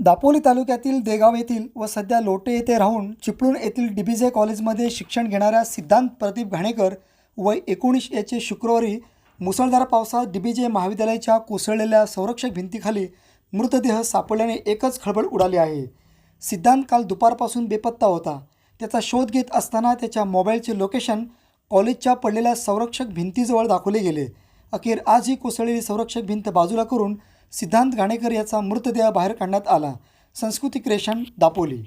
दापोली तालुक्यातील देगाव येथील व सध्या लोटे येथे राहून चिपळूण येथील डीबीजे कॉलेजमध्ये शिक्षण घेणाऱ्या सिद्धांत प्रदीप घाणेकर वय एकोणीस याचे शुक्रवारी मुसळधार पावसात डीबीजे महाविद्यालयाच्या कोसळलेल्या संरक्षक भिंतीखाली मृतदेह सापडल्याने एकच खळबळ उडाली आहे. सिद्धांत काल दुपारपासून बेपत्ता होता. त्याचा शोध घेत असताना त्याच्या मोबाईलचे लोकेशन कॉलेजच्या पडलेल्या संरक्षक भिंतीजवळ दाखवले गेले. अखेर आज ही कोसळलेली संरक्षक भिंत बाजूला करून सिद्धांत घाणेकर याचा मृतदेह बाहेर काढण्यात आला. संस्कृतिक रेशन दापोली.